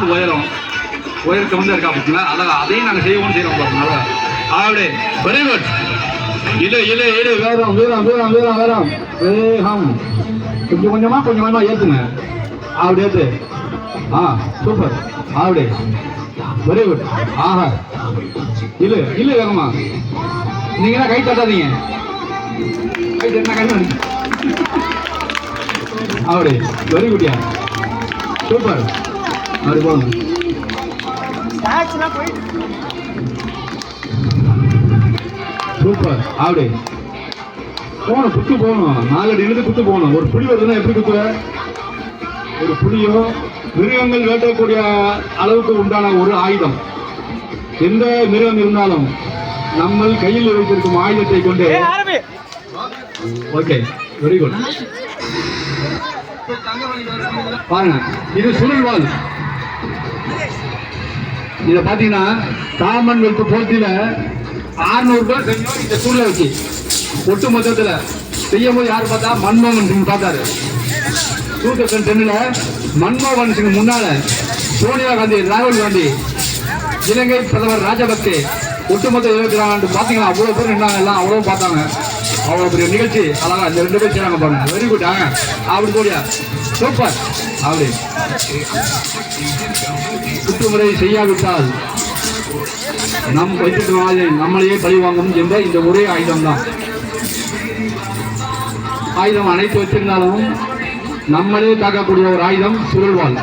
ஆள் உயரம். உயரத்தை வந்து இருக்கா பார்த்தீங்களா அதான் அதையும் நாங்கள் செய்வோம் செய்யறோம் பார்த்தீங்களா அப்படி வெரி குட் இரு இரு இரு வேகம் வேகம் வேகம் வேகம் வேகம். வேகம். கொஞ்சம் கொஞ்சமாக கொஞ்சம் கொஞ்சமா ஏற்றுங்க அப்படி ஏற்று ஆ சூப்பர் அப்படி வெரி குட் ஆஹா. இல்ல இல்ல வேகமா. நீங்க தான் கை தட்டாதீங்க? கை தட்டினா கை தட்டு. அப்படி வெரி குட்டியா சூப்பர் சூப்பர். அப்படி போகணும் குத்து போகணும். நாலடி இழுத்து குத்து போகணும். ஒரு புலி வருதுன்னா எப்படி குத்துவ? ஒரு புலியோ மிருகங்கள் வேட்டக்கூடிய அளவுக்கு உண்டான ஒரு ஆயுதம். எந்த மிருகம் இருந்தாலும் நம்ம கையில் வைத்திருக்கும் ஆயுதத்தை கொண்டு ஓகே வெரி குட் பாருங்க இது சுழல்வாள் இதை பார்த்தீங்கன்னா காமன்வெல்த் போட்டியில் ஆறுநூறு ரூபாய் செய்யும் இந்த சூழ்நிலை வச்சு ஒட்டு மொத்தத்தில். செய்யும் போது யார் பார்த்தா? மன்மோகன் சிங் பார்த்தாரு. டூ தௌசண்ட் டென்னில் மன்மோகன் சிங் முன்னால சோனியா காந்தி ராகுல் காந்தி இலங்கை பிரதமர் ராஜபக்சே. ஒட்டுமொத்த இருபத்தி நாலு ஆண்டு பார்த்தீங்களா? அவ்வளோ பேர் நின்றாங்க எல்லாம் அவ்வளோ பார்த்தாங்க. அவ்வளோ பெரிய நிகழ்ச்சி. அழகா இந்த ரெண்டு பேர் செய்கிறாங்க பாருங்க. வெரி குட் ஆங்க அப்படி போடியா? சூப்பர் அப்படி. குற்றமுறை செய்யாவிட்டால் நம் வைத்திருக்கும் நம்மளையே பழி வாங்கும் என்ற இந்த ஒரே ஆயுதம்தான். ஆயுதம் அனைத்து வச்சிருந்தாலும் நம்மளே தாக்கக்கூடிய ஒரு ஆயுதம் சுழல்வாள்.